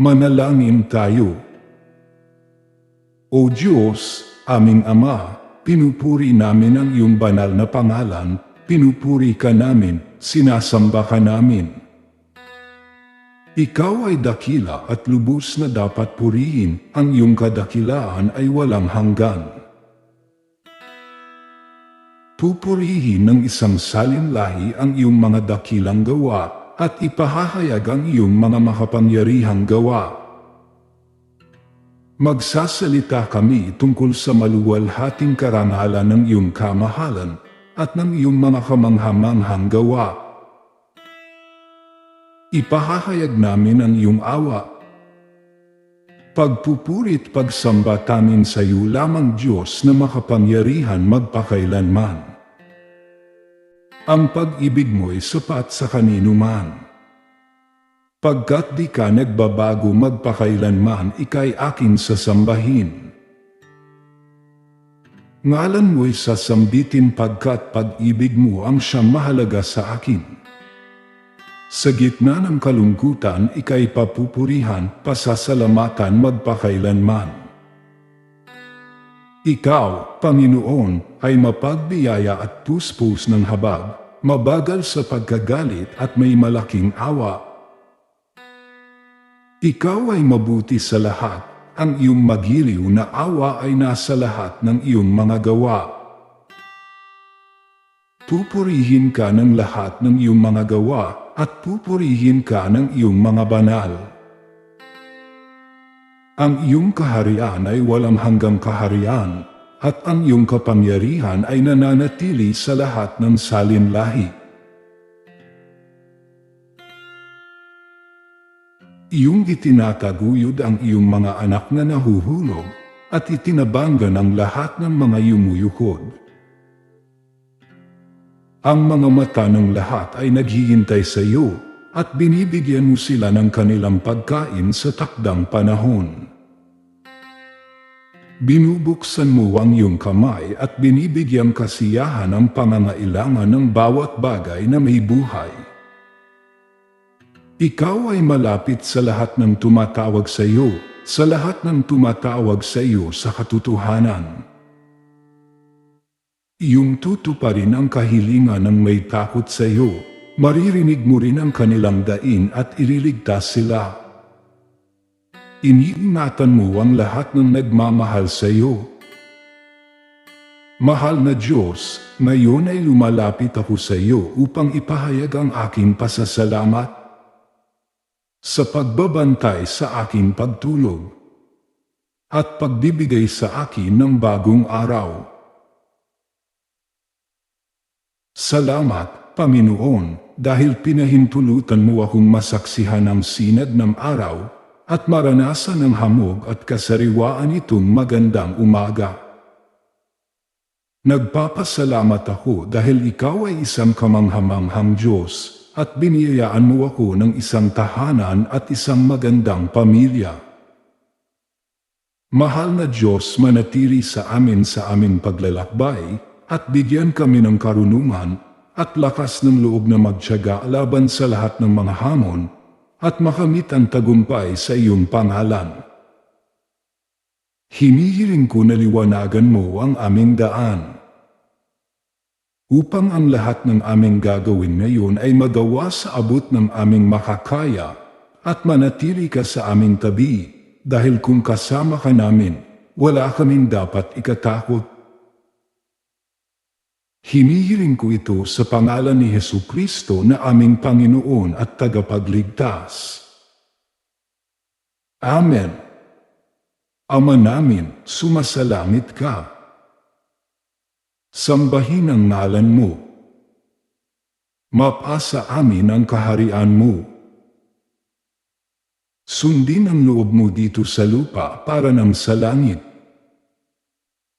Manalangin tayo. O Diyos, aming Ama, pinupuri namin ang iyong banal na pangalan, pinupuri ka namin, sinasamba ka namin. Ikaw ay dakila at lubos na dapat purihin, ang iyong kadakilaan ay walang hanggan. Pupurihin ng isang salinlahi ang iyong mga dakilang gawa at ipahahayag ang iyong mga makapangyarihang gawa. Magsasalita kami tungkol sa maluwalhating karangalan ng iyong kamahalan at ng iyong mga kamanghamanghang gawa. Ipahahayag namin ang iyong awa. Pagpupurit pagsamba tamin sa iyo lamang Diyos na makapangyarihan magpakailanman. Ang pag-ibig mo'y sapat sa kanino man. Pagkat di ka nagbabago magpakailanman, ika'y akin sasambahin. Ngalan mo'y sasambitin pagkat pag-ibig mo ang siyang mahalaga sa akin. Sa gitna ng kalungkutan, ika'y papupurihan, pasasalamatan magpakailanman. Ikaw, Panginoon, ay mapagbiyaya at puspos ng habag, mabagal sa pagkagalit at may malaking awa. Ikaw ay mabuti sa lahat, ang iyong magiliw na awa ay nasa lahat ng iyong mga gawa. Pupurihin ka ng lahat ng iyong mga gawa at pupurihin ka ng iyong mga banal. Ang iyong kaharian ay walang hanggang kaharian, at ang iyong kapangyarihan ay nananatili sa lahat ng salinlahi. Iyong itinataguyod ang iyong mga anak na nahuhulog, at itinabangga ng lahat ng mga yumuyukod. Ang mga mata ng lahat ay naghihintay sa iyo, at binibigyan mo sila ng kanilang pagkain sa takdang panahon. Binubuksan mo ang iyong kamay at binibigyan kasiyahan ang pangangailangan ng bawat bagay na may buhay. Ikaw ay malapit sa lahat ng tumatawag sa iyo, sa lahat ng tumatawag sa iyo sa katotohanan. Iyong tutuparin ang kahilingan ng may takot sa iyo, maririnig mo rin ang kanilang dain at ililigtas sila. Iniingatan mo ang lahat ng nagmamahal sa iyo. Mahal na Diyos, ngayon ay lumalapit ako sa iyo upang ipahayag ang aking pasasalamat sa pagbabantay sa aking pagtulog at pagbibigay sa akin ng bagong araw. Salamat, Panginoon, dahil pinahintulutan mo akong masaksihan ang sinag ng araw at maranasan ang hamog at kasariwaan itong magandang umaga. Nagpapasalamat ako dahil ikaw ay isang kamanghamanghang Diyos at biniyayaan mo ako ng isang tahanan at isang magandang pamilya. Mahal na Diyos manatili sa amin sa aming paglalakbay at bigyan kami ng karunungan at lakas ng loob na magtyaga laban sa lahat ng mga hamon at makamit ang tagumpay sa iyong pangalan. Hinihiling ko na liwanagan mo ang aming daan. Upang ang lahat ng aming gagawin ngayon ay magawa sa abot ng aming makakaya at manatili ka sa aming tabi dahil kung kasama ka namin, wala kaming dapat ikatakot. Hinihiling ko ito sa pangalan ni Hesu Kristo na aming Panginoon at tagapagligtas. Amen. Ama namin, sumasalangit ka. Sambahin ang ngalan mo. Mapasa amin ang kaharian mo. Sundin ang loob mo dito sa lupa para ng sa langit.